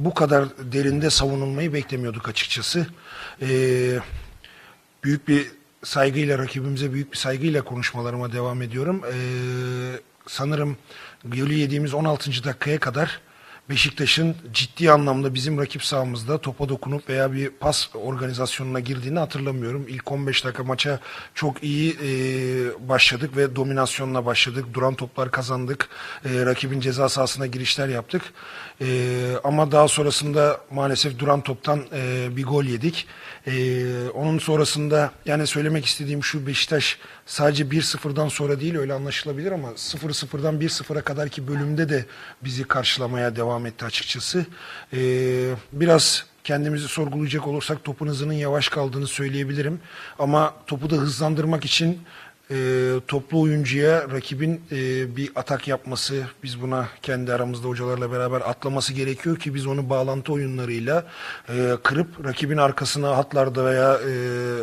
bu kadar derinde savunulmayı beklemiyorduk açıkçası. Ee, büyük bir saygıyla rakibimize büyük bir saygıyla konuşmalarıma devam ediyorum. Ee, sanırım golü yediğimiz 16. dakikaya kadar Beşiktaş'ın ciddi anlamda bizim rakip sahamızda topa dokunup veya bir pas organizasyonuna girdiğini hatırlamıyorum. İlk 15 dakika maça çok iyi e, başladık ve dominasyonla başladık. Duran toplar kazandık. E, rakibin ceza sahasına girişler yaptık. E, ama daha sonrasında maalesef duran toptan e, bir gol yedik. E, onun sonrasında yani söylemek istediğim şu Beşiktaş sadece 1-0'dan sonra değil öyle anlaşılabilir ama 0-0'dan 1-0'a kadar ki bölümde de bizi karşılamaya devam etti açıkçası. E, biraz kendimizi sorgulayacak olursak topun hızının yavaş kaldığını söyleyebilirim. Ama topu da hızlandırmak için e, toplu oyuncuya rakibin e, bir atak yapması, biz buna kendi aramızda hocalarla beraber atlaması gerekiyor ki biz onu bağlantı oyunlarıyla e, kırıp rakibin arkasına hatlarda veya e,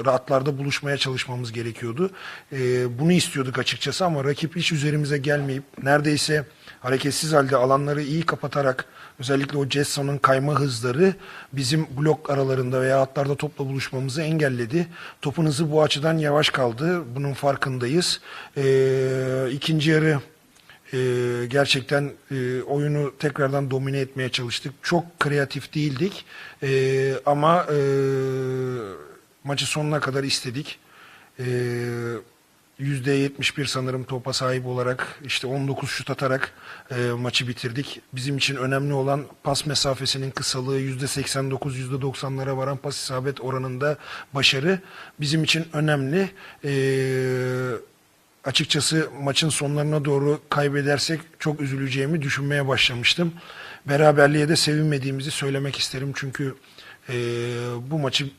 rahatlarda buluşmaya çalışmamız gerekiyordu. E, bunu istiyorduk açıkçası ama rakip hiç üzerimize gelmeyip neredeyse hareketsiz halde alanları iyi kapatarak özellikle o Jetson'un kayma hızları bizim blok aralarında veya hatlarda topla buluşmamızı engelledi. Topun hızı bu açıdan yavaş kaldı. Bunun farkındayız. Ee, ikinci yarı e, gerçekten e, oyunu tekrardan domine etmeye çalıştık. Çok kreatif değildik E, ama e, maçı sonuna kadar istedik. E, %71 sanırım topa sahip olarak işte 19 şut atarak e, maçı bitirdik. Bizim için önemli olan pas mesafesinin kısalığı %89 %90'lara varan pas isabet oranında başarı bizim için önemli. E, açıkçası maçın sonlarına doğru kaybedersek çok üzüleceğimi düşünmeye başlamıştım. Beraberliğe de sevinmediğimizi söylemek isterim çünkü e, bu maçı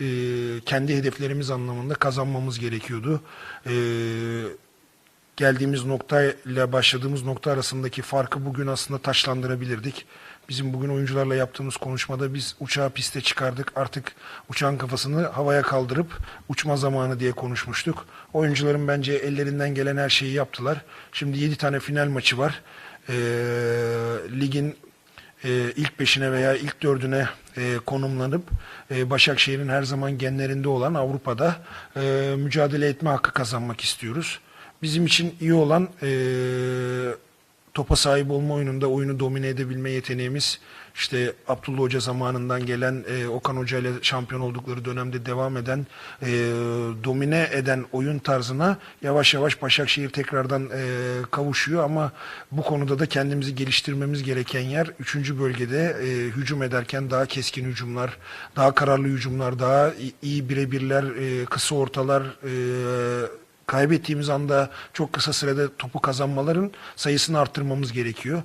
e, kendi hedeflerimiz anlamında kazanmamız gerekiyordu. E, geldiğimiz nokta ile başladığımız nokta arasındaki farkı bugün aslında taşlandırabilirdik. Bizim bugün oyuncularla yaptığımız konuşmada biz uçağı piste çıkardık. Artık uçağın kafasını havaya kaldırıp uçma zamanı diye konuşmuştuk. Oyuncuların bence ellerinden gelen her şeyi yaptılar. Şimdi 7 tane final maçı var. E, ligin e, ilk beşine veya ilk dördüne e, konumlanıp e, Başakşehir'in her zaman genlerinde olan Avrupa'da e, mücadele etme hakkı kazanmak istiyoruz. Bizim için iyi olan e, topa sahip olma oyununda oyunu domine edebilme yeteneğimiz işte Abdullah Hoca zamanından gelen e, Okan Hoca ile şampiyon oldukları dönemde devam eden e, domine eden oyun tarzına yavaş yavaş Başakşehir tekrardan e, kavuşuyor ama bu konuda da kendimizi geliştirmemiz gereken yer 3. bölgede e, hücum ederken daha keskin hücumlar, daha kararlı hücumlar, daha iyi birebirler, e, kısa ortalar, e, kaybettiğimiz anda çok kısa sürede topu kazanmaların sayısını arttırmamız gerekiyor.